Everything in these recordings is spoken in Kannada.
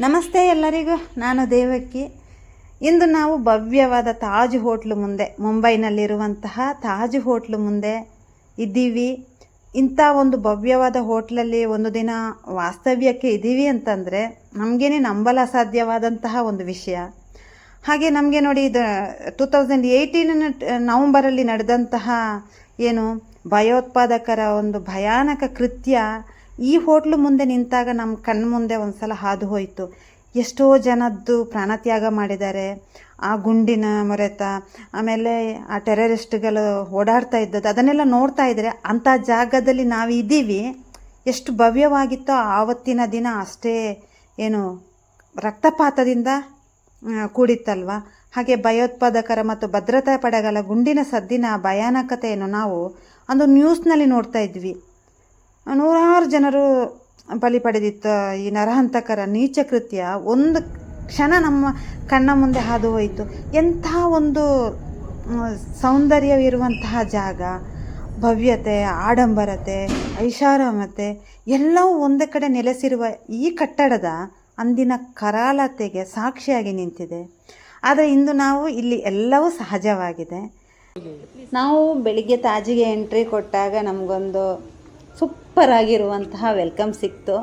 ನಮಸ್ತೆ ಎಲ್ಲರಿಗೂ, ನಾನು ದೇವಕ್ಕಿ ಇಂದು ನಾವು ಭವ್ಯವಾದ ತಾಜ್ ಹೋಟ್ಲು ಮುಂದೆ, ಮುಂಬೈನಲ್ಲಿರುವಂತಹ ತಾಜ್ ಹೋಟ್ಲು ಮುಂದೆ ಇದ್ದೀವಿ. ಇಂಥ ಒಂದು ಭವ್ಯವಾದ ಹೋಟ್ಲಲ್ಲಿ ಒಂದು ದಿನ ವಾಸ್ತವ್ಯಕ್ಕೆ ಇದ್ದೀವಿ ಅಂತಂದರೆ ನಮಗೇನೆ ನಂಬಲ ಸಾಧ್ಯವಾದಂತಹ ಒಂದು ವಿಷಯ. ಹಾಗೆ ನಮಗೆ ನೋಡಿ ಇದು ಟೂ ತೌಸಂಡ್ ಏಯ್ಟೀನ್ ನವಂಬರಲ್ಲಿ ನಡೆದಂತಹ ಏನು ಭಯೋತ್ಪಾದಕರ ಒಂದು ಭಯಾನಕ ಕೃತ್ಯ ಈ ಹೋಟ್ಲು ಮುಂದೆ ನಿಂತಾಗ ನಮ್ಮ ಕಣ್ಣು ಮುಂದೆ ಒಂದು ಸಲ ಹಾದು ಹೋಯಿತು. ಎಷ್ಟೋ ಜನದ್ದು ಪ್ರಾಣತ್ಯಾಗ ಮಾಡಿದ್ದಾರೆ. ಆ ಗುಂಡಿನ ಮೊರೆತ, ಆಮೇಲೆ ಆ ಟೆರರಿಸ್ಟ್ಗಳು ಓಡಾಡ್ತಾ ಇದ್ದದ್ದು, ಅದನ್ನೆಲ್ಲ ನೋಡ್ತಾ ಇದ್ದರೆ ಅಂಥ ಜಾಗದಲ್ಲಿ ನಾವು ಇದ್ದೀವಿ ಎಷ್ಟು ಭವ್ಯವಾಗಿತ್ತೋ ಆವತ್ತಿನ ದಿನ ಅಷ್ಟೇ ಏನು ರಕ್ತಪಾತದಿಂದ ಕೂಡಿತ್ತಲ್ವ? ಹಾಗೆ ಭಯೋತ್ಪಾದಕರ ಮತ್ತು ಭದ್ರತಾ ಪಡೆಗಳ ಗುಂಡಿನ ಸದ್ದಿನ ಭಯಾನಕತೆಯನ್ನು ನಾವು ಅಂದು ನ್ಯೂಸ್ನಲ್ಲಿ ನೋಡ್ತಾ ಇದ್ವಿ. ನೂರಾರು ಜನರು ಬಲಿ ಪಡೆದಿತ್ತು ಈ ನರಹಂತಕರ ನೀಚ ಕೃತ್ಯ ಒಂದು ಕ್ಷಣ ನಮ್ಮ ಕಣ್ಣ ಮುಂದೆ ಹಾದು ಹೋಯಿತು. ಎಂಥ ಒಂದು ಸೌಂದರ್ಯವಿರುವಂತಹ ಜಾಗ. ಭವ್ಯತೆ, ಆಡಂಬರತೆ, ಐಷಾರಾಮತೆ ಎಲ್ಲವೂ ಒಂದೇ ಕಡೆ ನೆಲೆಸಿರುವ ಈ ಕಟ್ಟಡದ ಅಂದಿನ ಕರಾಲತೆಗೆ ಸಾಕ್ಷಿಯಾಗಿ ನಿಂತಿದೆ. ಆದರೆ ಇಂದು ನಾವು ಇಲ್ಲಿ ಎಲ್ಲವೂ ಸಹಜವಾಗಿದೆ. ನಾವು ಬೆಳಿಗ್ಗೆ ತಾಜಿಗೆ ಎಂಟ್ರಿ ಕೊಟ್ಟಾಗ ನಮಗೊಂದು ಸೂಪರ್ ಆಗಿರುವಂತಹ ವೆಲ್ಕಮ್ ಸಿಕ್ತು.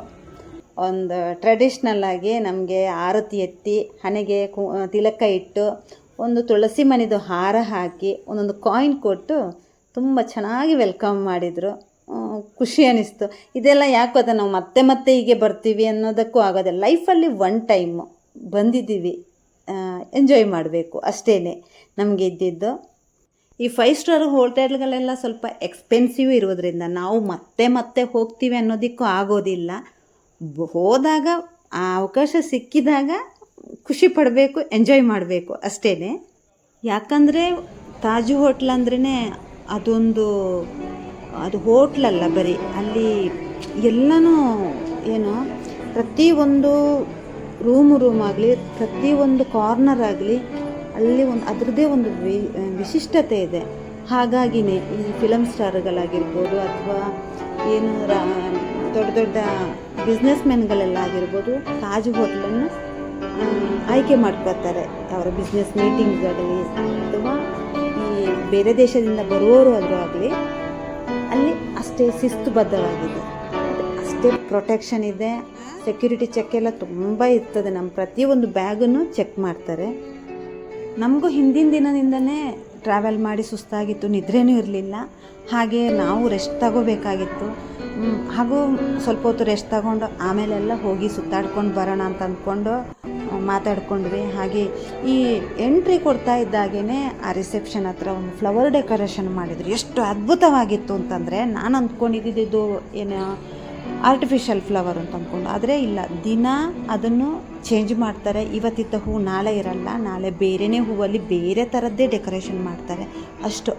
ಒಂದು ಟ್ರೆಡಿಷ್ನಲ್ ಆಗಿ ನಮಗೆ ಆರತಿ ಎತ್ತಿ, ಹಣೆಗೆ ಕು, ತಿಲಕ ಇಟ್ಟು, ಒಂದು ತುಳಸಿ ಮನೆದು ಹಾರ ಹಾಕಿ, ಒಂದೊಂದು ಕಾಯಿನ್ ಕೊಟ್ಟು ತುಂಬ ಚೆನ್ನಾಗಿ ವೆಲ್ಕಮ್ ಮಾಡಿದರು. ಖುಷಿ ಅನ್ನಿಸ್ತು ಇದೆಲ್ಲ ಯಾಕೋ ಅದು ನಾವು ಮತ್ತೆ ಮತ್ತೆ ಹೀಗೆ ಬರ್ತೀವಿ ಅನ್ನೋದಕ್ಕೂ ಆಗೋದಿಲ್ಲ. ಲೈಫಲ್ಲಿ ಒನ್ ಟೈಮು ಬಂದಿದ್ದೀವಿ. ಎಂಜಾಯ್ ಮಾಡಬೇಕು ಅಷ್ಟೇ ನಮಗೆ ಇದ್ದಿದ್ದು. ಈ ಫೈವ್ ಸ್ಟಾರ್ ಹೋಟೆಲ್ಗಳೆಲ್ಲ ಸ್ವಲ್ಪ ಎಕ್ಸ್ಪೆನ್ಸಿವ್ ಇರೋದ್ರಿಂದ ನಾವು ಮತ್ತೆ ಮತ್ತೆ ಹೋಗ್ತೀವಿ ಅನ್ನೋದಕ್ಕೂ ಆಗೋದಿಲ್ಲ. ಹೋದಾಗ ಆ ಅವಕಾಶ ಸಿಕ್ಕಿದಾಗ ಖುಷಿ ಪಡಬೇಕು ಎಂಜಾಯ್ ಮಾಡಬೇಕು ಅಷ್ಟೇ ಯಾಕಂದರೆ ತಾಜು ಹೋಟ್ಲ್ ಅಂದ್ರೇ ಅದೊಂದು, ಅದು ಹೋಟ್ಲಲ್ಲ ಬರೀ, ಅಲ್ಲಿ ಎಲ್ಲನೂ ಏನು ಪ್ರತಿಯೊಂದು ರೂಮು ರೂಮ್ ಆಗಲಿ, ಪ್ರತಿಯೊಂದು ಕಾರ್ನರ್ ಆಗಲಿ ಅಲ್ಲಿ ಒಂದು ಅದರದ್ದೇ ಒಂದು ವಿಶಿಷ್ಟತೆ ಇದೆ. ಹಾಗಾಗಿನೇ ಈ ಫಿಲಮ್ ಸ್ಟಾರ್ಗಳಾಗಿರ್ಬೋದು ಅಥವಾ ಏನು ದೊಡ್ಡ ದೊಡ್ಡ ಬಿಸ್ನೆಸ್ ಮೆನ್ಗಳೆಲ್ಲ ಆಗಿರ್ಬೋದು, ತಾಜ್ ಹೋಟ್ಲನ್ನು ಆಯ್ಕೆ ಮಾಡ್ಕೊಳ್ತಾರೆ ಅವರ ಬಿಸ್ನೆಸ್ ಮೀಟಿಂಗ್ಸಾಗಲಿ ಅಥವಾ ಈ ಬೇರೆ ದೇಶದಿಂದ ಬರುವವರು ಆದರೂ ಆಗಲಿ, ಅಲ್ಲಿ ಅಷ್ಟೇ ಶಿಸ್ತುಬದ್ಧವಾಗಿದೆ. ಅಷ್ಟೇ ಪ್ರೊಟೆಕ್ಷನ್ ಇದೆ. ಸೆಕ್ಯೂರಿಟಿ ಚೆಕ್ ಎಲ್ಲ ತುಂಬ ಇರ್ತದೆ. ನಮ್ಮ ಪ್ರತಿಯೊಂದು ಬ್ಯಾಗನ್ನು ಚೆಕ್ ಮಾಡ್ತಾರೆ. ನಮಗೂ ಹಿಂದಿನ ದಿನದಿಂದನೇ ಟ್ರಾವೆಲ್ ಮಾಡಿ ಸುಸ್ತಾಗಿತ್ತು, ನಿದ್ರೆನೂ ಇರಲಿಲ್ಲ. ಹಾಗೆ ನಾವು ರೆಸ್ಟ್ ತಗೋಬೇಕಾಗಿತ್ತು. ಹಾಗೂ ಸ್ವಲ್ಪ ಹೊತ್ತು ರೆಸ್ಟ್ ತಗೊಂಡು ಆಮೇಲೆಲ್ಲ ಹೋಗಿ ಸುತ್ತಾಡ್ಕೊಂಡು ಬರೋಣ ಅಂತ ಅಂದ್ಕೊಂಡು ಮಾತಾಡ್ಕೊಂಡ್ವಿ. ಹಾಗೆ ಈ ಎಂಟ್ರಿ ಕೊಡ್ತಾ ಇದ್ದಾಗೇ ಆ ರಿಸೆಪ್ಷನ್ ಹತ್ರ ಒಂದು ಫ್ಲವರ್ ಡೆಕೋರೇಷನ್ ಮಾಡಿದ್ರು. ಎಷ್ಟು ಅದ್ಭುತವಾಗಿತ್ತು ಅಂತಂದರೆ ನಾನು ಅಂದ್ಕೊಂಡಿದ್ದು ಏನು ಆರ್ಟಿಫಿಷಿಯಲ್ ಫ್ಲವರ್ ಅಂತ ಅಂದ್ಕೊಂಡು ಆದರೆ ಇಲ್ಲ, ದಿನ ಅದನ್ನು ಚೇಂಜ್ ಮಾಡ್ತಾರೆ. ಇವತ್ತಿದ್ದ ಹೂ ನಾಳೆ ಇರಲ್ಲ, ನಾಳೆ ಬೇರೆನೇ ಹೂವಲ್ಲಿ ಬೇರೆ ಥರದ್ದೇ ಡೆಕೋರೇಷನ್ ಮಾಡ್ತಾರೆ. ಅಷ್ಟು.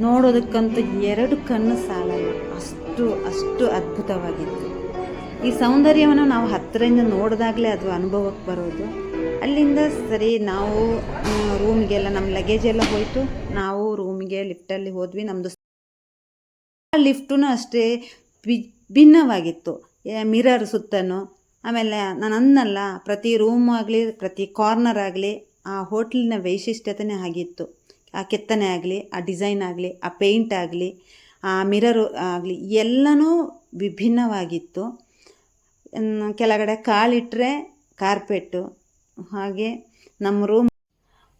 ನೋಡೋದಕ್ಕಂತೂ ಎರಡು ಕಣ್ಣು ಸಾಲಲ್ಲ. ಅಷ್ಟು ಅಷ್ಟು ಅದ್ಭುತವಾಗಿತ್ತು. ಈ ಸೌಂದರ್ಯವನ್ನು ನಾವು ಹತ್ತಿರದಿಂದ ನೋಡಿದಾಗಲೇ ಅದು ಅನುಭವಕ್ಕೆ ಬರೋದು. ಅಲ್ಲಿಂದ ಸರಿ, ನಾವು ರೂಮಿಗೆಲ್ಲ ನಮ್ಮ ಲಗೇಜ್ ಎಲ್ಲ ಹೋಯಿತು. ನಾವು ರೂಮಿಗೆ ಲಿಫ್ಟಲ್ಲಿ ಹೋದ್ವಿ. ನಮ್ಮದು ಲಿಫ್ಟೂ ಅಷ್ಟೇ. ಭಿನ್ನವಾಗಿತ್ತು. ಮಿರರ್ ಸುತ್ತನು, ಆಮೇಲೆ ನಾನು ಅನ್ನಲ್ಲ ಪ್ರತಿ ರೂಮ್ ಆಗಲಿ, ಪ್ರತಿ ಕಾರ್ನರ್ ಆಗಲಿ, ಆ ಹೋಟ್ಲಿನ ವೈಶಿಷ್ಟ್ಯತೆನೇ ಆಗಿತ್ತು. ಆ ಕೆತ್ತನೆ ಆಗಲಿ, ಆ ಡಿಸೈನ್ ಆಗಲಿ, ಆ ಪೇಂಟ್ ಆಗಲಿ, ಆ ಮಿರರು ಆಗಲಿ, ಎಲ್ಲನೂ ವಿಭಿನ್ನವಾಗಿತ್ತು. ಕೆಳಗಡೆ ಕಾಲಿಟ್ಟರೆ ಕಾರ್ಪೆಟ್ಟು ಹಾಗೆ ನಮ್ಮ ರೂಮ್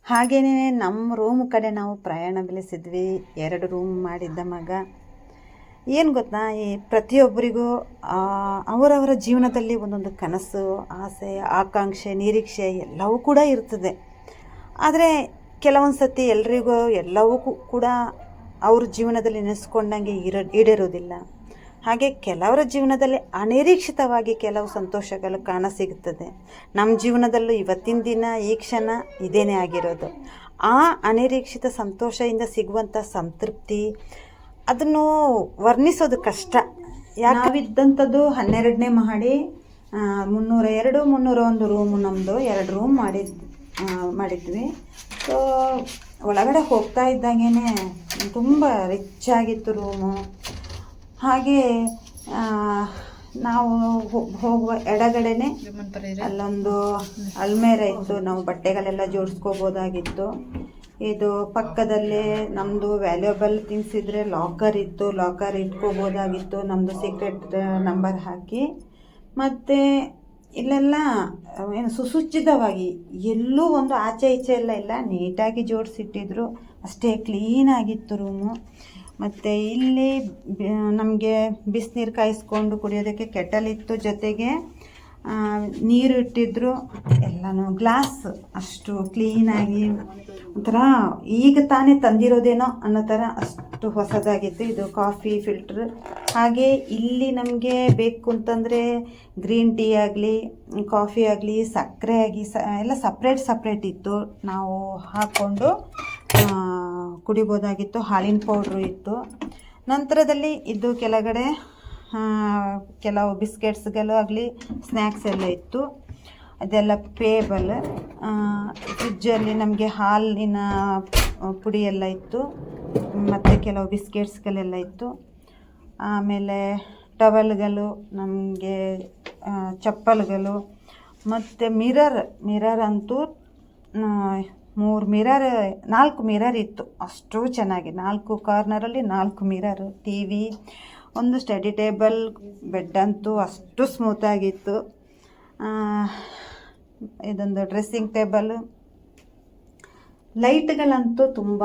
ಹಾಗೆಯೇ ನಮ್ಮ ರೂಮ್ ಕಡೆ ನಾವು ಪ್ರಯಾಣ ಬೆಳೆಸಿದ್ವಿ ಎರಡು ರೂಮ್ ಮಾಡಿದ್ದ ಮಗ ಏನು ಗೊತ್ತಾ? ಈ ಪ್ರತಿಯೊಬ್ಬರಿಗೂ ಅವರವರ ಜೀವನದಲ್ಲಿ ಒಂದೊಂದು ಕನಸು, ಆಸೆ, ಆಕಾಂಕ್ಷೆ, ನಿರೀಕ್ಷೆ ಎಲ್ಲವೂ ಕೂಡ ಇರ್ತದೆ. ಆದರೆ, ಕೆಲವೊಂದು ಸತಿ ಎಲ್ರಿಗೂ ಎಲ್ಲವೂ ಕೂಡ ಅವ್ರ ಜೀವನದಲ್ಲಿ ನೆನೆಸ್ಕೊಂಡಂಗೆ ಇರೋ, ಈಡೇರೋದಿಲ್ಲ. ಹಾಗೆ ಕೆಲವರ ಜೀವನದಲ್ಲಿ ಅನಿರೀಕ್ಷಿತವಾಗಿ ಕೆಲವು ಸಂತೋಷಗಳು ಕಾಣಸಿಗುತ್ತದೆ ನಮ್ಮ ಜೀವನದಲ್ಲೂ ಇವತ್ತಿನ ದಿನ, ಈ ಕ್ಷಣ ಇದೇನೇ ಆಗಿರೋದು. ಆ ಅನಿರೀಕ್ಷಿತ ಸಂತೋಷದಿಂದ ಸಿಗುವಂಥ ಸಂತೃಪ್ತಿ ಅದನ್ನು ವರ್ಣಿಸೋದು ಕಷ್ಟ. ನಾವಿದ್ದಂಥದ್ದು ಹನ್ನೆರಡನೇ ಮಹಡಿ ಮುನ್ನೂರ ಎರಡು ಮುನ್ನೂರ ಒಂದು ರೂಮು ನಮ್ಮದು ಎರಡು ರೂಮ್ ಮಾಡಿದ್ ಆ, ಮಾಡಿದ್ವಿ. ಸೊ ಒಳಗಡೆ ಹೋಗ್ತಾ ಇದ್ದಾಗೇ ತುಂಬ ರಿಚ್ ಆಗಿತ್ತು ರೂಮು ಹಾಗೆ ನಾವು ಹೋಗುವ ಎಡಗಡೆನೆ ಅಲ್ಲೊಂದು ಅಲ್ಮೇರ ಇತ್ತು. ನಾವು ಬಟ್ಟೆಗಳೆಲ್ಲ ಜೋಡಿಸ್ಕೋಬೋದಾಗಿತ್ತು. ಇದು ಪಕ್ಕದಲ್ಲೇ ನಮ್ಮದು ವ್ಯಾಲ್ಯೂಬಲ್ ಥಿಂಗ್ಸ್ ಇದ್ದರೆ ಲಾಕರ್ ಇತ್ತು ಲಾಕರ್ ಇಟ್ಕೋಬೋದಾಗಿತ್ತು ನಮ್ಮದು ಸೀಕ್ರೆಟ್ ನಂಬರ್ ಹಾಕಿ. ಮತ್ತು ಇಲ್ಲೆಲ್ಲ, ಏನು ಸುಸುಚ್ಚಿತವಾಗಿ ಎಲ್ಲೂ ಒಂದು ಆಚೆ ಈಚೆ ಎಲ್ಲ ಇಲ್ಲ, ನೀಟಾಗಿ ಜೋಡಿಸಿಟ್ಟಿದ್ರು. ಅಷ್ಟೇ ಕ್ಲೀನಾಗಿತ್ತು ರೂಮು ಮತ್ತು ಇಲ್ಲಿ ನಮಗೆ ಬಿಸಿನೀರು ಕಾಯಿಸ್ಕೊಂಡು ಕುಡಿಯೋದಕ್ಕೆ ಕೆಟಲ್ ಇತ್ತು ಜೊತೆಗೆ. ನೀರು ಇಟ್ಟಿದ್ರು, ಎಲ್ಲನೂ ಗ್ಲಾಸ್ ಅಷ್ಟು ಕ್ಲೀನಾಗಿ ಒಂಥರ ಈಗ ತಾನೇ ತಂದಿರೋದೇನೋ ಅನ್ನೋ ಥರ ಅಷ್ಟು ಹೊಸದಾಗಿತ್ತು. ಇದು ಕಾಫಿ ಫಿಲ್ಟ್ರ್ ಹಾಗೆ ಇಲ್ಲಿ ನಮಗೆ ಬೇಕು ಅಂತಂದರೆ ಗ್ರೀನ್ ಟೀ ಆಗಲಿ ಕಾಫಿ ಆಗಲಿ, ಸಕ್ಕರೆ ಆಗಿ ಸ, ಎಲ್ಲ ಸಪ್ರೇಟ್ ಸಪ್ರೇಟ್ ಇತ್ತು. ನಾವು ಹಾಕ್ಕೊಂಡು ಕುಡಿಬೋದಾಗಿತ್ತು, ಹಾಲಿನ ಪೌಡ್ರು ಇತ್ತು. ನಂತರದಲ್ಲಿ ಇದು ಕೆಳಗಡೆ ಕೆಲವು ಬಿಸ್ಕೆಟ್ಸ್ಗಳು ಆಗಲಿ ಸ್ನ್ಯಾಕ್ಸ್ ಎಲ್ಲ ಇತ್ತು. ಅದೆಲ್ಲ ಪೇಬಲ್ ಫ್ರಿಜ್ಜಲ್ಲಿ ನಮಗೆ ಹಾಲಿನ ಪುಡಿ ಎಲ್ಲ ಇತ್ತು. ಮತ್ತು ಕೆಲವು ಬಿಸ್ಕೆಟ್ಸ್ಗಳೆಲ್ಲ ಇತ್ತು. ಆಮೇಲೆ ಟವಲ್ಗಳು, ನಮಗೆ ಚಪ್ಪಲ್ಗಳು, ಮತ್ತು ಮಿರರ್ ಮಿರರ್ ಅಂತೂ ಮೂರು ಮಿರರ್, ನಾಲ್ಕು ಮಿರರ್ ಇತ್ತು. ಅಷ್ಟು ಚೆನ್ನಾಗಿ, ನಾಲ್ಕು ಕಾರ್ನರಲ್ಲಿ ನಾಲ್ಕು ಮಿರರ್, ಟಿ ವಿ ಒಂದು ಸ್ಟಡಿ ಟೇಬಲ್ ಬೆಡ್ ಅಂತೂ ಅಷ್ಟು ಸ್ಮೂತಾಗಿತ್ತು ಇದೊಂದು ಡ್ರೆಸ್ಸಿಂಗ್ ಟೇಬಲ್ ಲೈಟ್ಗಳಂತೂ ತುಂಬ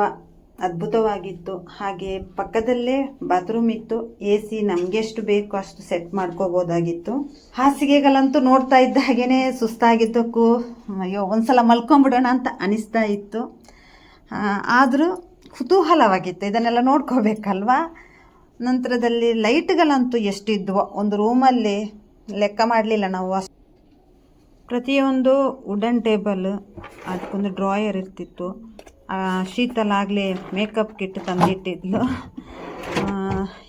ಅದ್ಭುತವಾಗಿತ್ತು. ಹಾಗೆ ಪಕ್ಕದಲ್ಲೇ ಬಾತ್ರೂಮ್ ಇತ್ತು. ಎ ಸಿ ನಮಗೆ ಎಷ್ಟು ಬೇಕು ಅಷ್ಟು ಸೆಟ್ ಮಾಡ್ಕೋಬೋದಾಗಿತ್ತು. ಹಾಸಿಗೆಗಳಂತೂ ನೋಡ್ತಾ ಇದ್ದ ಹಾಗೇನೆ ಸುಸ್ತಾಗಿದ್ದಕ್ಕೂ ಅಯ್ಯೋ, ಒಂದ್ಸಲ ಮಲ್ಕೊಂಬಿಡೋಣ ಅಂತ ಅನಿಸ್ತಾ ಇತ್ತು. ಆದರೂ ಕುತೂಹಲವಾಗಿತ್ತು. ಇದನ್ನೆಲ್ಲ ನೋಡ್ಕೋಬೇಕಲ್ವಾ? ನಂತರದಲ್ಲಿ ಲೈಟ್ಗಳಂತೂ ಎಷ್ಟಿದ್ವೋ, ಒಂದು ರೂಮಲ್ಲಿ ಲೆಕ್ಕ ಮಾಡಲಿಲ್ಲ ನಾವು ಪ್ರತಿಯೊಂದು ವುಡನ್ ಟೇಬಲ್ ಅದಕ್ಕೊಂದು ಡ್ರಾಯರ್ ಇರ್ತಿತ್ತು. ಶೀತಲಾಗಲಿ ಶೀತಲ್ ಮೇಕಪ್ ಕಿಟ್ ತಂದಿಟ್ಟಿದ್ಲು.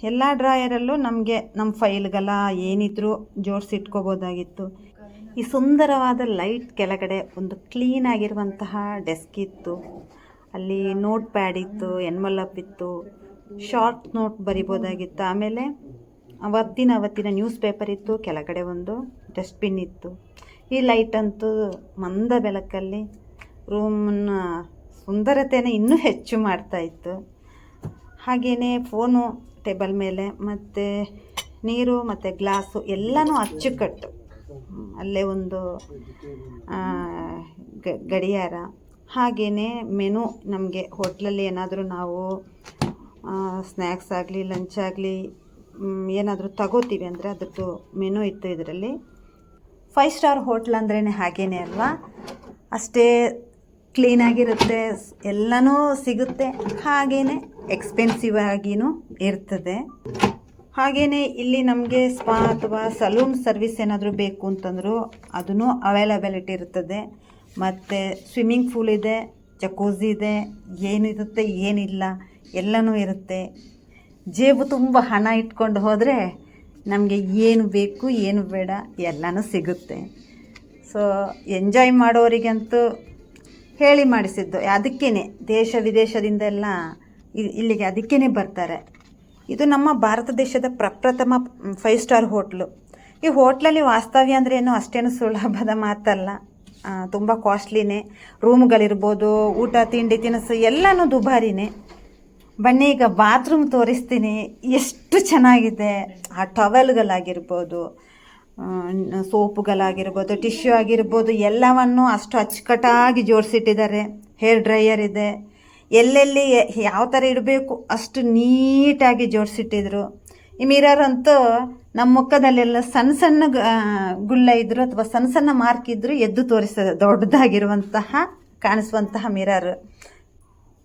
ಎಲ್ಲ ಡ್ರಾಯರಲ್ಲೂ ನಮಗೆ ನಮ್ಮ ಫೈಲ್ಗೆಲ್ಲ ಏನಿದ್ರು ಜೋಡಿಸಿಟ್ಕೋಬೋದಾಗಿತ್ತು. ಈ ಸುಂದರವಾದ ಲೈಟ್ ಕೆಳಗಡೆ ಒಂದು ಕ್ಲೀನ್ ಆಗಿರುವಂತಹ ಡೆಸ್ಕ್ ಇತ್ತು. ಅಲ್ಲಿ ನೋಟ್ ಪ್ಯಾಡ್ ಇತ್ತು ಎನ್ಮಲಪ್ ಇತ್ತು. ಶಾರ್ಟ್ ನೋಟ್ ಬರಿಬೋದಾಗಿತ್ತು. ಆಮೇಲೆ ಅವತ್ತಿನ ಅವತ್ತಿನ ನ್ಯೂಸ್ ಪೇಪರ್ ಇತ್ತು, ಕೆಳಗಡೆ ಒಂದು ಡಸ್ಟ್ಬಿನ್ ಇತ್ತು. ಈ ಲೈಟ್ ಅಂತೂ ಮಂದ ಬೆಳಕಲ್ಲಿ ರೂಮನ್ನ ಸುಂದರತೆಯನ್ನು ಇನ್ನೂ ಹೆಚ್ಚು ಮಾಡ್ತಾ ಇತ್ತು. ಹಾಗೆಯೇ ಫೋನು ಟೇಬಲ್ ಮೇಲೆ ಮತ್ತು ನೀರು ಮತ್ತು ಗ್ಲಾಸು ಎಲ್ಲನೂ ಅಚ್ಚುಕಟ್ಟು. ಅಲ್ಲೇ ಒಂದು ಗಡಿಯಾರ. ಹಾಗೆಯೇ ಮೆನು ನಮಗೆ ಹೋಟ್ಲಲ್ಲಿ ಏನಾದರೂ ನಾವು ಸ್ನ್ಯಾಕ್ಸ್ ಆಗಲಿ ಲಂಚ್ ಆಗಲಿ ಏನಾದರೂ ತಗೋತೀವಿ ಅಂದರೆ ಅದರದ್ದು ಮೆನು ಇತ್ತು ಇದರಲ್ಲಿ. ಫೈವ್ ಸ್ಟಾರ್ ಹೋಟ್ಲ್ ಅಂದ್ರೇ ಹಾಗೇನೆ ಅಲ್ವಾ? ಅಷ್ಟೇ ಕ್ಲೀನಾಗಿರುತ್ತೆ ಎಲ್ಲನೂ ಸಿಗುತ್ತೆ ಹಾಗೇ ಎಕ್ಸ್ಪೆನ್ಸಿವ್ ಆಗಿಯೂ ಇರ್ತದೆ. ಹಾಗೆಯೇ ಇಲ್ಲಿ ನಮಗೆ ಸ್ಪಾ ಅಥವಾ ಸಲೂನ್ ಸರ್ವಿಸ್ ಏನಾದರೂ ಬೇಕು ಅಂತಂದರೂ ಅದನ್ನು ಅವೈಲಬಿಲಿಟಿ ಇರ್ತದೆ. ಮತ್ತು ಸ್ವಿಮ್ಮಿಂಗ್ ಪೂಲ್ ಇದೆ ಚಕೋಸಿ ಇದೆ, ಏನಿರುತ್ತೆ, ಏನಿಲ್ಲ. ಎಲ್ಲನೂ ಇರುತ್ತೆ. ಜೇಬು ತುಂಬ ಹಣ ಇಟ್ಕೊಂಡು ಹೋದರೆ ನಮಗೆ ಏನು ಬೇಕು, ಏನು ಬೇಡ, ಎಲ್ಲನೂ ಸಿಗುತ್ತೆ. ಸೊ ಎಂಜಾಯ್ ಮಾಡೋರಿಗಂತೂ ಹೇಳಿ ಮಾಡಿಸಿದ್ದು. ಅದಕ್ಕೇ ದೇಶ ವಿದೇಶದಿಂದೆಲ್ಲ ಇಲ್ಲಿಗೆ ಅದಕ್ಕೇ ಬರ್ತಾರೆ. ಇದು ನಮ್ಮ ಭಾರತ ದೇಶದ ಪ್ರಪ್ರಥಮ ಫೈವ್ ಸ್ಟಾರ್ ಹೋಟ್ಲು. ಈ ಹೋಟ್ಲಲ್ಲಿ ವಾಸ್ತವ್ಯ ಅಂದರೆ ಏನು? ಅಷ್ಟೇನು ಸುಲಭದ ಮಾತಲ್ಲ. ತುಂಬ ಕಾಸ್ಟ್ಲಿನೇ ರೂಮ್ಗಳಿರ್ಬೋದು ಊಟ, ತಿಂಡಿ, ತಿನಿಸು ಎಲ್ಲನೂ ದುಬಾರಿನೇ. ಬನ್ನಿ ಈಗ ಬಾತ್ರೂಮ್ ತೋರಿಸ್ತೀನಿ. ಎಷ್ಟು ಚೆನ್ನಾಗಿದೆ. ಆ ಟವೆಲ್ಗಳಾಗಿರ್ಬೋದು ಸೋಪುಗಳಾಗಿರ್ಬೋದು, ಟಿಶ್ಯೂ ಆಗಿರ್ಬೋದು, ಎಲ್ಲವನ್ನು ಅಷ್ಟು ಅಚ್ಚುಕಟ್ಟಾಗಿ ಜೋಡಿಸಿಟ್ಟಿದ್ದಾರೆ. ಹೇರ್ ಡ್ರೈಯರ್ ಇದೆ. ಎಲ್ಲೆಲ್ಲಿ ಯಾವ ಥರ ಇಡಬೇಕು ಅಷ್ಟು ನೀಟಾಗಿ ಜೋಡಿಸಿಟ್ಟಿದ್ರು. ಈ ಮಿರರ್ ಅಂತೂ ನಮ್ಮ ಮುಖದಲ್ಲೆಲ್ಲ ಸಣ್ಣ ಸಣ್ಣ ಗುಳ್ಳ ಇದ್ರು ಅಥವಾ ಸಣ್ಣ ಸಣ್ಣ ಮಾರ್ಕ್ ಇದ್ರು ಎದ್ದು ತೋರಿಸ್ತದೆ ದೊಡ್ಡದಾಗಿರುವಂತಹ, ಕಾಣಿಸುವಂತಹ ಮಿರರ್.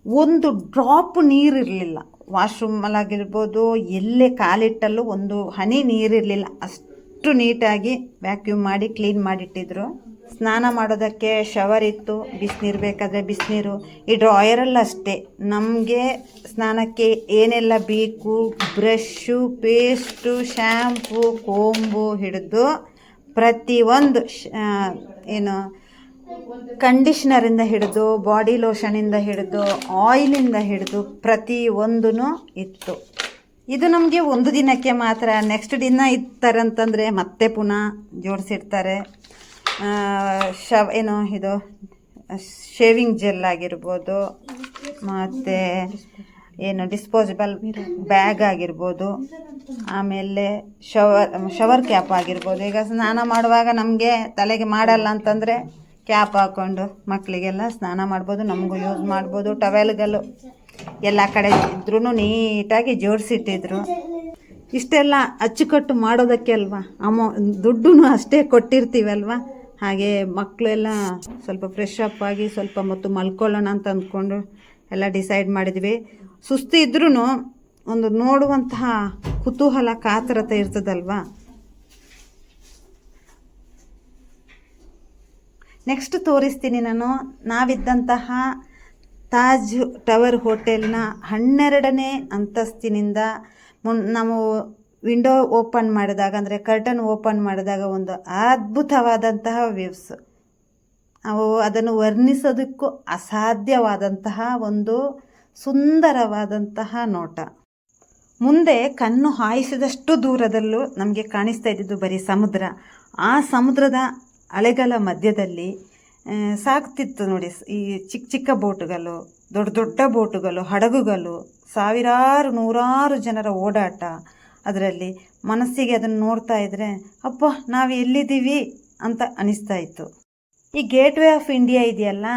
ಒಂದು ಡ್ರಾಪ್ ನೀರಿರಲಿಲ್ಲ ವಾಶ್ರೂಮಲ್ಲಾಗಿರ್ಬೋದು ಎಲ್ಲೇ ಕಾಲಿಟ್ಟಲ್ಲೂ ಒಂದು ಹನಿ ನೀರಿರಲಿಲ್ಲ ಅಷ್ಟು ನೀಟಾಗಿ ವ್ಯಾಕ್ಯೂಮ್ ಮಾಡಿ ಕ್ಲೀನ್ ಮಾಡಿಟ್ಟಿದ್ರು. ಸ್ನಾನ ಮಾಡೋದಕ್ಕೆ ಶವರ್ ಇತ್ತು, ಬಿಸಿನೀರು ಬೇಕಾದರೆ ಬಿಸಿನೀರು. ಈ ಡ್ರಾಯರಲ್ಲಿ ಅಷ್ಟೇ. ನಮಗೆ ಸ್ನಾನಕ್ಕೆ ಏನೆಲ್ಲ ಬೇಕು? ಬ್ರಷ್ಷು ಪೇಸ್ಟು ಶ್ಯಾಂಪು ಕೋಂಬು ಹಿಡಿದು ಪ್ರತಿಯೊಂದು ಏನು ಕಂಡೀಷ್ನರಿಂದ ಹಿಡಿದು, ಬಾಡಿ ಲೋಷನಿಂದ ಹಿಡಿದು, ಆಯಿಲಿಂದ ಹಿಡಿದು ಪ್ರತಿಯೊಂದೂ ಇತ್ತು. ಇದು ನಮಗೆ ಒಂದು ದಿನಕ್ಕೆ ಮಾತ್ರ, ನೆಕ್ಸ್ಟ್ ದಿನ ಇರ್ತಾರಂತಂದರೆ ಮತ್ತೆ ಪುನಃ ಜೋಡಿಸಿರ್ತಾರೆ ಶವ್, ಏನು ಇದು, ಶೇವಿಂಗ್ ಜೆಲ್ ಆಗಿರ್ಬೋದು, ಮತ್ತು ಏನು ಡಿಸ್ಪೋಸಿಬಲ್ ಬ್ಯಾಗ್ ಆಗಿರ್ಬೋದು, ಆಮೇಲೆ ಶವರ್ ಶವರ್ ಕ್ಯಾಪ್ ಆಗಿರ್ಬೋದು. ಈಗ ಸ್ನಾನ ಮಾಡುವಾಗ ನಮಗೆ ತಲೆಗೆ ಮಾಡಲ್ಲ ಅಂತಂದರೆ ಕ್ಯಾಪ್ ಹಾಕ್ಕೊಂಡು ಮಕ್ಕಳಿಗೆಲ್ಲ ಸ್ನಾನ ಮಾಡ್ಬೋದು, ನಮಗೂ ಯೂಸ್ ಮಾಡ್ಬೋದು, ಟವೆಲ್ಗಳು ಎಲ್ಲ ಕಡೆ ಇದ್ರೂ ನೀಟಾಗಿ ಜೋಡಿಸಿಟ್ಟಿದ್ರು. ಇಷ್ಟೆಲ್ಲ ಅಚ್ಚುಕಟ್ಟು ಮಾಡೋದಕ್ಕೆ ಅಲ್ವಾ? ಅಮೌ ದುಡ್ಡು ಅಷ್ಟೇ ಕೊಟ್ಟಿರ್ತೀವಲ್ವ? ಹಾಗೆ ಮಕ್ಕಳೆಲ್ಲ ಸ್ವಲ್ಪ ಫ್ರೆಶ್ ಅಪ್ ಆಗಿ ಸ್ವಲ್ಪ ಮತ್ತು ಮಲ್ಕೊಳ್ಳೋಣ ಅಂತ ಅಂದ್ಕೊಂಡು ಎಲ್ಲ ಡಿಸೈಡ್ ಮಾಡಿದ್ವಿ. ಸುಸ್ತು ಇದ್ರೂ ಒಂದು ನೋಡುವಂತಹ ಕುತೂಹಲ, ಕಾತರತೆ ಇರ್ತದಲ್ವಾ? ನೆಕ್ಸ್ಟ್ ತೋರಿಸ್ತೀನಿ ನಾನು. ನಾವಿದ್ದಂತಹ ತಾಜ್ ಟವರ್ ಹೋಟೆಲ್ನ ಹನ್ನೆರಡನೇ ಅಂತಸ್ತಿನಿಂದ ಮುನ್ ನಾವು ವಿಂಡೋ ಓಪನ್ ಮಾಡಿದಾಗ, ಅಂದರೆ ಕರ್ಟನ್ ಓಪನ್ ಮಾಡಿದಾಗ ಒಂದು ಅದ್ಭುತವಾದಂತಹ ವ್ಯೂವ್ಸ್ ನಾವು ಅದನ್ನು ವರ್ಣಿಸೋದಕ್ಕೂ ಅಸಾಧ್ಯವಾದಂತಹ ಒಂದು ಸುಂದರವಾದಂತಹ ನೋಟ. ಮುಂದೆ ಕಣ್ಣು ಹಾಯಿಸಿದಷ್ಟು ದೂರದಲ್ಲೂ ನಮಗೆ ಕಾಣಿಸ್ತಾ ಇದ್ದಿದ್ದು ಬರೀ ಸಮುದ್ರ. ಆ ಸಮುದ್ರದ ಅಲೆಗಳ ಮಧ್ಯದಲ್ಲಿ ಸಾಗ್ತಿತ್ತು ನೋಡಿ. ಈ ಚಿಕ್ಕ ಚಿಕ್ಕ ಬೋಟುಗಳು, ದೊಡ್ಡ ದೊಡ್ಡ ಬೋಟುಗಳು, ಹಡಗುಗಳು, ಸಾವಿರಾರು ನೂರಾರು ಜನರ ಓಡಾಟ ಅದರಲ್ಲಿ. ಮನಸ್ಸಿಗೆ ಅದನ್ನು ನೋಡ್ತಾ ಇದ್ದರೆ ಅಪ್ಪ, ನಾವು ಎಲ್ಲಿದ್ದೀವಿ ಅಂತ ಅನಿಸ್ತಾ ಇತ್ತು. ಈ ಗೇಟ್ ವೇ ಆಫ್ ಇಂಡಿಯಾ ಇದೆಯಲ್ಲ?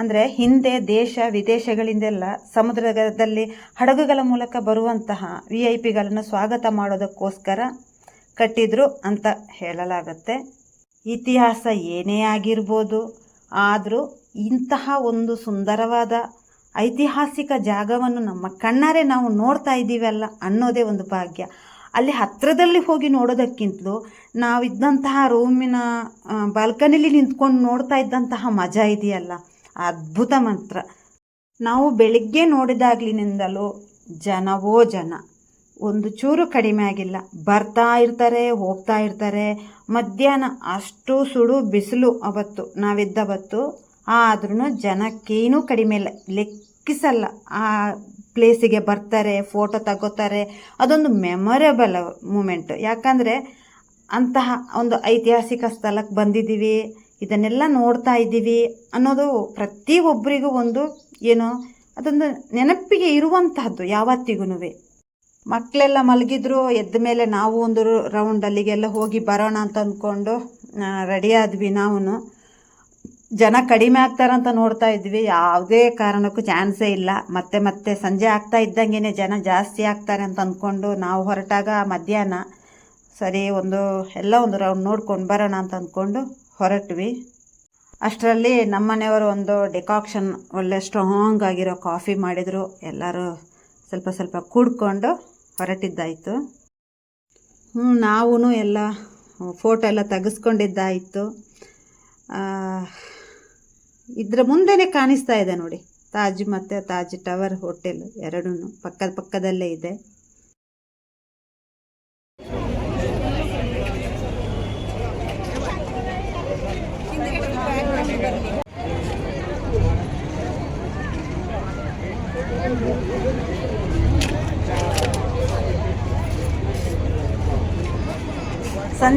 ಅಂದರೆ ಹಿಂದೆ ದೇಶ, ವಿದೇಶಗಳಿಂದೆಲ್ಲ ಸಮುದ್ರದಲ್ಲಿ ಹಡಗುಗಳ ಮೂಲಕ ಬರುವಂತಹ ವಿ ಐ ಪಿಗಳನ್ನು ಸ್ವಾಗತ ಮಾಡೋದಕ್ಕೋಸ್ಕರ ಕಟ್ಟಿದ್ರು ಅಂತ ಹೇಳಲಾಗುತ್ತೆ. ಇತಿಹಾಸ ಏನೇ ಆಗಿರ್ಬೋದು, ಆದರೂ ಇಂತಹ ಒಂದು ಸುಂದರವಾದ ಐತಿಹಾಸಿಕ ಜಾಗವನ್ನು ನಮ್ಮ ಕಣ್ಣಾರೆ ನಾವು ನೋಡ್ತಾ ಇದ್ದೀವಲ್ಲ ಅನ್ನೋದೇ ಒಂದು ಭಾಗ್ಯ. ಅಲ್ಲಿ ಹತ್ತಿರದಲ್ಲಿ ಹೋಗಿ ನೋಡೋದಕ್ಕಿಂತಲೂ ನಾವಿದ್ದಂತಹ ರೂಮಿನ ಬಾಲ್ಕನಿಲಿ ನಿಂತ್ಕೊಂಡು ನೋಡ್ತಾ ಇದ್ದಂತಹ ಮಜಾ ಇದೆಯಲ್ಲ. ಅದ್ಭುತ ಮಂತ್ರ. ನಾವು ಬೆಳಿಗ್ಗೆ ನೋಡಿದಾಗ್ಲಿನಿಂದಲೂ ಜನವೋ ಜನ. ಒಂದು ಚೂರು ಕಡಿಮೆ ಆಗಿಲ್ಲ. ಬರ್ತಾ ಇರ್ತಾರೆ, ಹೋಗ್ತಾ ಇರ್ತಾರೆ. ಮಧ್ಯಾಹ್ನ ಅಷ್ಟು ಸುಡು ಬಿಸಿಲು ಅವತ್ತು, ನಾವಿದ್ದವತ್ತು. ಆದ್ರೂ ಜನಕ್ಕೇನೂ ಕಡಿಮೆ ಇಲ್ಲ. ಲೆಕ್ಕಿಸಲ್ಲ. ಆ ಪ್ಲೇಸಿಗೆ ಬರ್ತಾರೆ, ಫೋಟೋ ತಗೋತಾರೆ. ಅದೊಂದು ಮೆಮೊರೇಬಲ್ ಮೂಮೆಂಟ್. ಯಾಕಂದರೆ ಅಂತಹ ಒಂದು ಐತಿಹಾಸಿಕ ಸ್ಥಳಕ್ಕೆ ಬಂದಿದ್ದೀವಿ, ಇದನ್ನೆಲ್ಲ ನೋಡ್ತಾ ಇದ್ದೀವಿ ಅನ್ನೋದು ಪ್ರತಿಯೊಬ್ಬರಿಗೂ ಒಂದು ಏನು, ಅದೊಂದು ನೆನಪಿಗೆ ಇರುವಂತಹದ್ದು ಯಾವತ್ತಿಗೂ ಮಕ್ಕಳೆಲ್ಲ ಮಲಗಿದ್ರು, ಎದ್ದ ಮೇಲೆ ನಾವು ಒಂದು ರೌಂಡ್ ಅಲ್ಲಿಗೆಲ್ಲ ಹೋಗಿ ಬರೋಣ ಅಂತ ಅಂದ್ಕೊಂಡು ರೆಡಿ ಆದ್ವಿ ನಾವು ಜನ ಕಡಿಮೆ ಆಗ್ತಾರಂತ ನೋಡ್ತಾ ಇದ್ವಿ. ಯಾವುದೇ ಕಾರಣಕ್ಕೂ ಚಾನ್ಸೇ ಇಲ್ಲ. ಮತ್ತೆ ಮತ್ತೆ ಸಂಜೆ ಆಗ್ತಾ ಇದ್ದಂಗೆ ಜನ ಜಾಸ್ತಿ ಆಗ್ತಾರೆ ಅಂತ ಅಂದ್ಕೊಂಡು ನಾವು ಹೊರಟಾಗ ಮಧ್ಯಾಹ್ನ ಸರಿ ಒಂದು, ಎಲ್ಲ ಒಂದು ರೌಂಡ್ ನೋಡ್ಕೊಂಡು ಬರೋಣ ಅಂತ ಅಂದ್ಕೊಂಡು ಹೊರಟ್ವಿ. ಅಷ್ಟರಲ್ಲಿ ನಮ್ಮನೆಯವರು ಒಂದು ಡಿಕಾಕ್ಷನ್ ಒಳ್ಳೆ ಸ್ಟ್ರಾಂಗ್ ಆಗಿರೋ ಕಾಫಿ ಮಾಡಿದರು. ಎಲ್ಲರೂ ಸ್ವಲ್ಪ ಸ್ವಲ್ಪ ಕೂಡ್ಕೊಂಡು ಹೊರಟಿದ್ದಾಯಿತು. ಹ್ಞೂ ನಾವೂ ಎಲ್ಲ ಫೋಟೋ ಎಲ್ಲ ತೆಗೆಸ್ಕೊಂಡಿದ್ದಾಯಿತು. ಇದರ ಮುಂದೆನೇ ಕಾಣಿಸ್ತಾ ಇದೆ ನೋಡಿ. ತಾಜ್ ಮತ್ತು ತಾಜ್ ಟವರ್ ಹೋಟೆಲ್ ಎರಡೂ ಪಕ್ಕದ ಪಕ್ಕದಲ್ಲೇ ಇದೆ.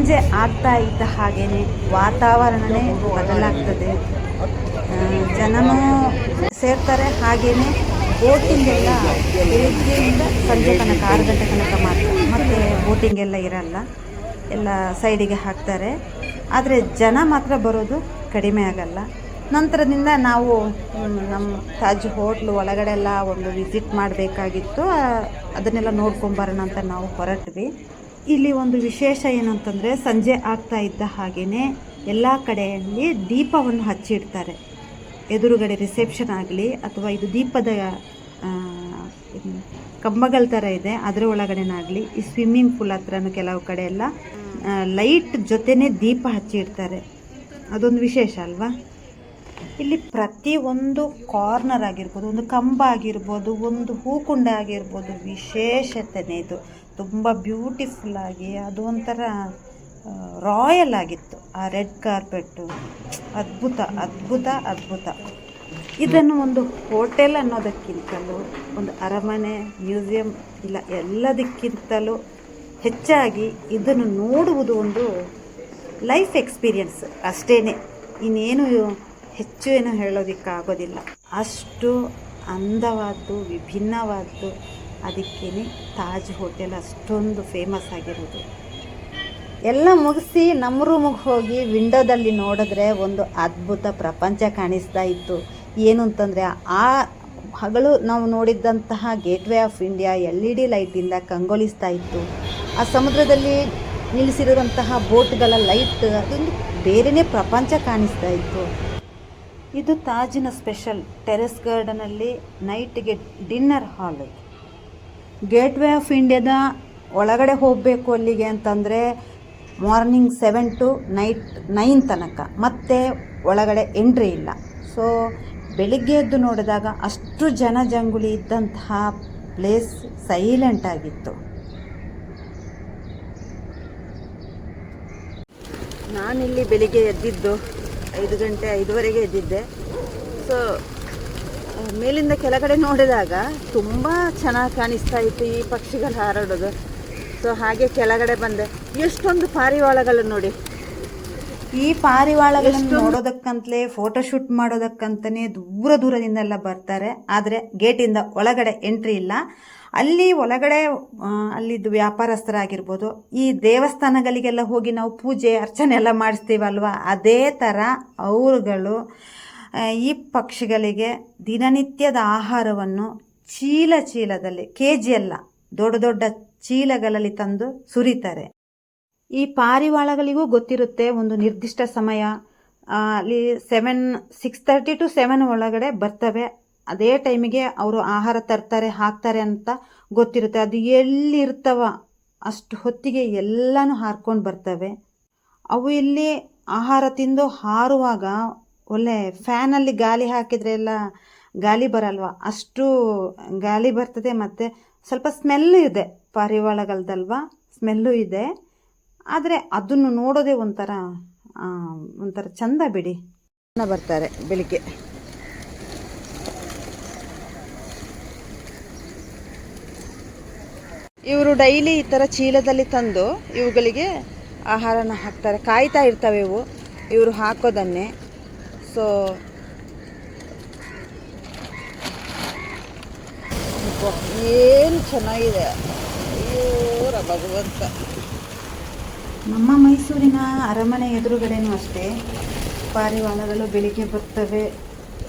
ಸಂಜೆ ಆಗ್ತಾ ಇದ್ದ ಹಾಗೇನೆ ವಾತಾವರಣವೇ ಬದಲಾಗ್ತದೆ. ಜನನೂ ಸೇರ್ತಾರೆ ಹಾಗೆಯೇ ಬೋಟಿಂಗ್ ಎಲ್ಲ ಬೆಳಿಗ್ಗೆಯಿಂದ ಸಂಜೆ ತನಕ, ಆರು ಗಂಟೆ ತನಕ ಮಾತ್ರ. ಮತ್ತು ಬೋಟಿಂಗ್ ಎಲ್ಲ ಇರಲ್ಲ. ಎಲ್ಲ ಸೈಡಿಗೆ ಹಾಕ್ತಾರೆ. ಆದರೆ ಜನ ಮಾತ್ರ ಬರೋದು ಕಡಿಮೆ ಆಗಲ್ಲ. ನಂತರದಿಂದ ನಾವು ನಮ್ಮ ತಾಜ್ ಹೋಟ್ಲು ಒಳಗಡೆ ಎಲ್ಲ ಒಂದು ವಿಸಿಟ್ ಮಾಡಬೇಕಾಗಿತ್ತು. ಅದನ್ನೆಲ್ಲ ನೋಡ್ಕೊಂಬರೋಣ ಅಂತ ನಾವು ಹೊರಟ್ವಿ. ಇಲ್ಲಿ ಒಂದು ವಿಶೇಷ ಏನಂತಂದರೆ ಸಂಜೆ ಆಗ್ತಾ ಇದ್ದ ಹಾಗೆಯೇ ಎಲ್ಲ ಕಡೆಯಲ್ಲಿ ದೀಪವನ್ನು ಹಚ್ಚಿಡ್ತಾರೆ. ಎದುರುಗಡೆ ರಿಸೆಪ್ಷನ್ ಆಗಲಿ ಅಥವಾ ಇದು ದೀಪದ ಕಂಬಗಳ ಥರ ಇದೆ. ಅದರ ಒಳಗಡೆನಾಗಲಿ ಈ ಸ್ವಿಮ್ಮಿಂಗ್ ಪೂಲ್ ಹತ್ರನೂ ಕೆಲವು ಕಡೆ ಎಲ್ಲ ಲೈಟ್ ಜೊತೆನೇ ದೀಪ ಹಚ್ಚಿಡ್ತಾರೆ. ಅದೊಂದು ವಿಶೇಷ ಅಲ್ವಾ? ಇಲ್ಲಿ ಪ್ರತಿಯೊಂದು ಕಾರ್ನರ್ ಆಗಿರ್ಬೋದು, ಒಂದು ಕಂಬ ಆಗಿರ್ಬೋದು, ಒಂದು ಹೂಕುಂಡ ಆಗಿರ್ಬೋದು, ವಿಶೇಷತೆನೇ ಇದು. ತುಂಬ ಬ್ಯೂಟಿಫುಲ್ ಆಗಿ ಅದು ಒಂಥರ ರಾಯಲ್ ಆಗಿತ್ತು. ಆ ರೆಡ್ ಕಾರ್ಪೆಟ್ಟು ಅದ್ಭುತ ಅದ್ಭುತ ಅದ್ಭುತ. ಇದನ್ನು ಒಂದು ಹೋಟೆಲ್ ಅನ್ನೋದಕ್ಕಿಂತಲೂ, ಒಂದು ಅರಮನೆ ಮ್ಯೂಸಿಯಂ ಇಲ್ಲ ಎಲ್ಲದಕ್ಕಿಂತಲೂ ಹೆಚ್ಚಾಗಿ ಇದನ್ನು ನೋಡುವುದು ಒಂದು ಲೈಫ್ ಎಕ್ಸ್ಪೀರಿಯನ್ಸ್ ಅಷ್ಟೇ ಇನ್ನೇನು ಹೆಚ್ಚು ಏನು ಹೇಳೋದಕ್ಕಾಗೋದಿಲ್ಲ. ಅಷ್ಟು ಅಂದವಾದ್ದು, ವಿಭಿನ್ನವಾದ್ದು ಅದಕ್ಕೇ ತಾಜ್ ಹೋಟೆಲ್ ಅಷ್ಟೊಂದು ಫೇಮಸ್ ಆಗಿರೋದು. ಎಲ್ಲ ಮುಗಿಸಿ ನಮ್ಮ ರೂಮಿಗೆ ಹೋಗಿ ವಿಂಡೋದಲ್ಲಿ ನೋಡಿದ್ರೆ ಒಂದು ಅದ್ಭುತ ಪ್ರಪಂಚ ಕಾಣಿಸ್ತಾ ಇತ್ತು. ಏನು ಅಂತಂದರೆ ಆ ಹಗಲು ನಾವು ನೋಡಿದ್ದಂತಹ Gateway of India L E D ಲೈಟಿಂದ ಕಂಗೊಳಿಸ್ತಾ ಇತ್ತು. ಆ ಸಮುದ್ರದಲ್ಲಿ ನಿಲ್ಲಿಸಿರುವಂತಹ ಬೋಟ್ಗಳ ಲೈಟ್ ಅದೊಂದು ಬೇರೆಯೇ ಪ್ರಪಂಚ ಕಾಣಿಸ್ತಾ ಇತ್ತು. ಇದು ತಾಜಿನ ಸ್ಪೆಷಲ್ ಟೆರೆಸ್ ಗಾರ್ಡನಲ್ಲಿ ನೈಟ್ಗೆ ಡಿನ್ನರ್ ಹಾಲ್ ಗೇಟ್ವೇ ಆಫ್ ಇಂಡಿಯಾದ ಒಳಗಡೆ ಹೋಗಬೇಕು ಅಲ್ಲಿಗೆ ಅಂತಂದರೆ morning seven to night nine ತನಕ. ಮತ್ತೆ ಒಳಗಡೆ ಎಂಟ್ರಿ ಇಲ್ಲ. ಸೊ ಬೆಳಿಗ್ಗೆ ಎದ್ದು ನೋಡಿದಾಗ ಅಷ್ಟು ಜನ ಜಂಗುಳಿ ಇದ್ದಂತಹ ಪ್ಲೇಸ್ ಸೈಲೆಂಟ್ ಆಗಿತ್ತು. ನಾನಿಲ್ಲಿ ಬೆಳಿಗ್ಗೆ ಎದ್ದಿದ್ದು ಐದು ಗಂಟೆ ಐದುವರೆಗೆ ಎದ್ದಿದ್ದೆ. ಸೊ ಮೇಲಿಂದ ಕೆಳಗಡೆ ನೋಡಿದಾಗ ತುಂಬ ಚೆನ್ನಾಗಿ ಕಾಣಿಸ್ತಾ ಇತ್ತು ಈ ಪಕ್ಷಿಗಳು ಹಾರಾಡೋದು. ಸೊ ಹಾಗೆ ಕೆಳಗಡೆ ಬಂದೆ. ಎಷ್ಟೊಂದು ಪಾರಿವಾಳಗಳು ನೋಡಿ. ಈ ಪಾರಿವಾಳಗಳನ್ನು ನೋಡೋದಕ್ಕಂತಲೇ ಫೋಟೋ ಶೂಟ್ ಮಾಡೋದಕ್ಕಂತಲೇ ದೂರ ದೂರದಿಂದೆಲ್ಲ ಬರ್ತಾರೆ. ಆದರೆ ಗೇಟಿಂದ ಒಳಗಡೆ ಎಂಟ್ರಿ ಇಲ್ಲ. ಅಲ್ಲಿ ಒಳಗಡೆ ಅಲ್ಲಿದ್ದು ವ್ಯಾಪಾರಸ್ಥರಾಗಿರ್ಬೋದು. ಈ ದೇವಸ್ಥಾನಗಳಿಗೆಲ್ಲ ಹೋಗಿ ನಾವು ಪೂಜೆ ಅರ್ಚನೆ ಎಲ್ಲ ಮಾಡಿಸ್ತೀವಲ್ವ? ಅದೇ ಥರ ಅವರುಗಳು ಈ ಪಕ್ಷಿಗಳಿಗೆ ದಿನನಿತ್ಯದ ಆಹಾರವನ್ನು ಚೀಲ ಚೀಲದಲ್ಲಿ ಕೆ ಜಿ ಅಲ್ಲ, ದೊಡ್ಡ ದೊಡ್ಡ ಚೀಲಗಳಲ್ಲಿ ತಂದು ಸುರಿತಾರೆ. ಈ ಪಾರಿವಾಳಗಳಿಗೂ ಗೊತ್ತಿರುತ್ತೆ, ಒಂದು ನಿರ್ದಿಷ್ಟ ಸಮಯ ಅಲ್ಲಿ seven six thirty to seven ಒಳಗಡೆ ಬರ್ತವೆ. ಅದೇ ಟೈಮಿಗೆ ಅವರು ಆಹಾರ ತರ್ತಾರೆ, ಹಾಕ್ತಾರೆ ಅಂತ ಗೊತ್ತಿರುತ್ತೆ. ಅದು ಎಲ್ಲಿರ್ತವ ಅಷ್ಟು ಹೊತ್ತಿಗೆ ಎಲ್ಲನೂ ಹಾರ್ಕೊಂಡು ಬರ್ತವೆ. ಅವು ಇಲ್ಲಿ ಆಹಾರ ತಿಂದು ಹಾರುವಾಗ ಒಳ್ಳೆ ಫ್ಯಾನಲ್ಲಿ ಗಾಳಿ ಹಾಕಿದರೆ ಎಲ್ಲ ಗಾಳಿ ಬರಲ್ವ? ಅಷ್ಟು ಗಾಳಿ ಬರ್ತದೆ ಮತ್ತು ಸ್ವಲ್ಪ ಸ್ಮೆಲ್ಲು ಇದೆ ಪಾರಿವಾಳಗಳ್ದಲ್ವ? ಸ್ಮೆಲ್ಲು ಇದೆ. ಆದರೆ ಅದನ್ನು ನೋಡೋದೇ ಒಂಥರ ಒಂಥರ ಚಂದ ಬಿಡಿ. ಬರ್ತಾರೆ ಬೆಳಿಗ್ಗೆ. ಇವರು ಡೈಲಿ ಈ ಥರ ಚೀಲದಲ್ಲಿ ತಂದು ಇವುಗಳಿಗೆ ಆಹಾರನ ಹಾಕ್ತಾರೆ. ಕಾಯ್ತಾ ಇರ್ತವೆ ಇವು. ಇವರು ಹಾಕೋದನ್ನೇ. ಸೊ ಏನು ಚೆನ್ನಾಗಿದೆ? ಅಯ್ಯೋರ ಭಗವಂತ. ನಮ್ಮ ಮೈಸೂರಿನ ಅರಮನೆ ಎದುರುಗಡೆನೂ ಅಷ್ಟೇ. ಪಾರಿವಾಳಗಳು ಬೆಳಿಗ್ಗೆ ಬರ್ತವೆ,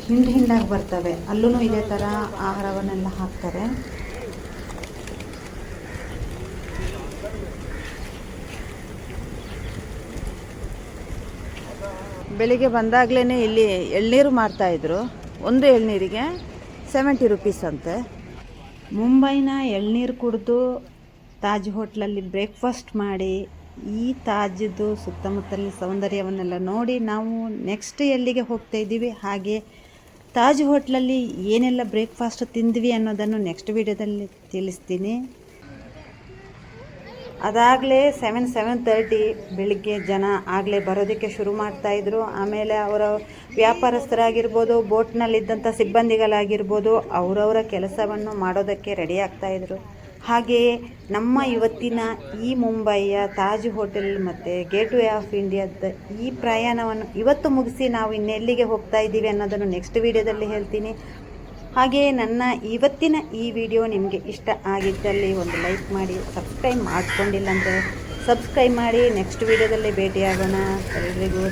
ಹಿಂಡು ಹಿಂಡಾಗಿ ಬರ್ತವೆ. ಅಲ್ಲೂ ಇದೇ ಥರ ಆಹಾರವನ್ನೆಲ್ಲ ಹಾಕ್ತಾರೆ. ಬೆಳಿಗ್ಗೆ ಬಂದಾಗಲೇ ಇಲ್ಲಿ ಎಳ್ನೀರು ಮಾರ್ತಾಯಿದ್ರು ಒಂದು ಎಳ್ನೀರಿಗೆ ಸೆವೆಂಟಿ ರುಪೀಸ್ ಅಂತೆ. ಮುಂಬೈನ ಎಳ್ನೀರು ಕುಡಿದು ತಾಜ್ ಹೋಟ್ಲಲ್ಲಿ ಬ್ರೇಕ್ಫಾಸ್ಟ್ ಮಾಡಿ, ಈ ತಾಜ್ದು ಸುತ್ತಮುತ್ತಲಿನ ಸೌಂದರ್ಯವನ್ನೆಲ್ಲ ನೋಡಿ ನಾವು ನೆಕ್ಸ್ಟ್ ಎಲ್ಲಿಗೆ ಹೋಗ್ತಾ ಇದ್ದೀವಿ, ಹಾಗೆ ತಾಜ್ ಹೋಟ್ಲಲ್ಲಿ ಏನೆಲ್ಲ ಬ್ರೇಕ್ಫಾಸ್ಟ್ ತಿಂದ್ವಿ ಅನ್ನೋದನ್ನು ನೆಕ್ಸ್ಟ್ ವಿಡಿಯೋದಲ್ಲಿ ತಿಳಿಸ್ತೀನಿ. ಅದಾಗಲೇ ಸೆವೆನ್ ಸೆವೆನ್ ತರ್ಟಿ ಬೆಳಿಗ್ಗೆ ಜನ ಆಗಲೇ ಬರೋದಕ್ಕೆ ಶುರು ಮಾಡ್ತಾಯಿದ್ರು ಆಮೇಲೆ ಅವರ ವ್ಯಾಪಾರಸ್ಥರಾಗಿರ್ಬೋದು, ಬೋಟ್ನಲ್ಲಿದ್ದಂಥ ಸಿಬ್ಬಂದಿಗಳಾಗಿರ್ಬೋದು, ಅವರವರ ಕೆಲಸವನ್ನು ಮಾಡೋದಕ್ಕೆ ರೆಡಿ ಆಗ್ತಾಯಿದ್ರು ಹಾಗೆಯೇ ನಮ್ಮ ಇವತ್ತಿನ ಈ ಮುಂಬೈಯ ತಾಜ್ ಹೋಟೆಲ್ ಮತ್ತು ಗೇಟ್ವೇ ಆಫ್ ಇಂಡಿಯಾದ ಈ ಪ್ರಯಾಣವನ್ನು ಇವತ್ತು ಮುಗಿಸಿ ನಾವು ಇನ್ನೆಲ್ಲಿಗೆ ಹೋಗ್ತಾ ಇದ್ದೀವಿ ಅನ್ನೋದನ್ನು ನೆಕ್ಸ್ಟ್ ವಿಡಿಯೋದಲ್ಲಿ ಹೇಳ್ತೀನಿ. ಹಾಗೆಯೇ ನನ್ನ ಇವತ್ತಿನ ಈ ವಿಡಿಯೋ ನಿಮಗೆ ಇಷ್ಟ ಆಗಿದ್ದಲ್ಲಿ ಒಂದು ಲೈಕ್ ಮಾಡಿ, ಸಬ್ಸ್ಕ್ರೈಬ್ ಮಾಡ್ಕೊಂಡಿಲ್ಲ ಅಂದರೆ ಸಬ್ಸ್ಕ್ರೈಬ್ ಮಾಡಿ. ನೆಕ್ಸ್ಟ್ ವಿಡಿಯೋದಲ್ಲಿ ಭೇಟಿಯಾಗೋಣ. ಎಲ್ರಿಗೂ